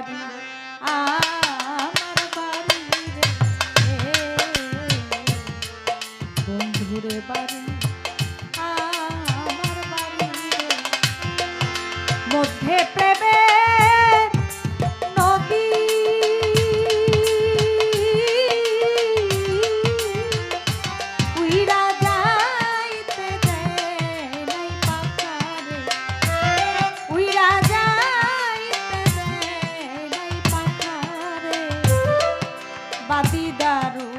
বাড়ি আমার বাড়ি রে। বন্ধুরে বাড়ি। বাতি দারু।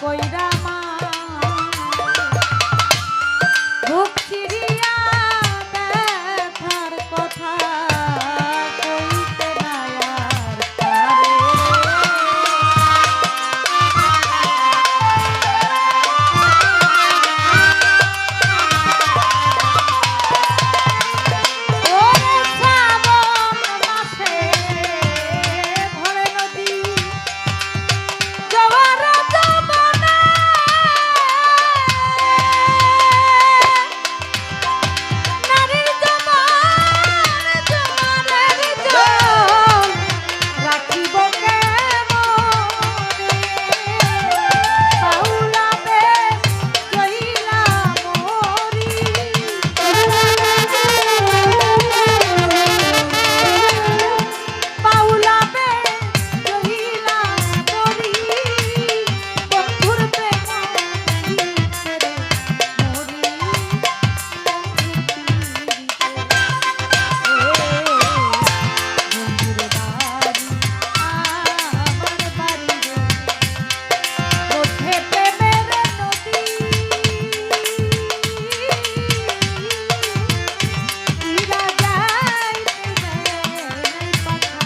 কইরা মা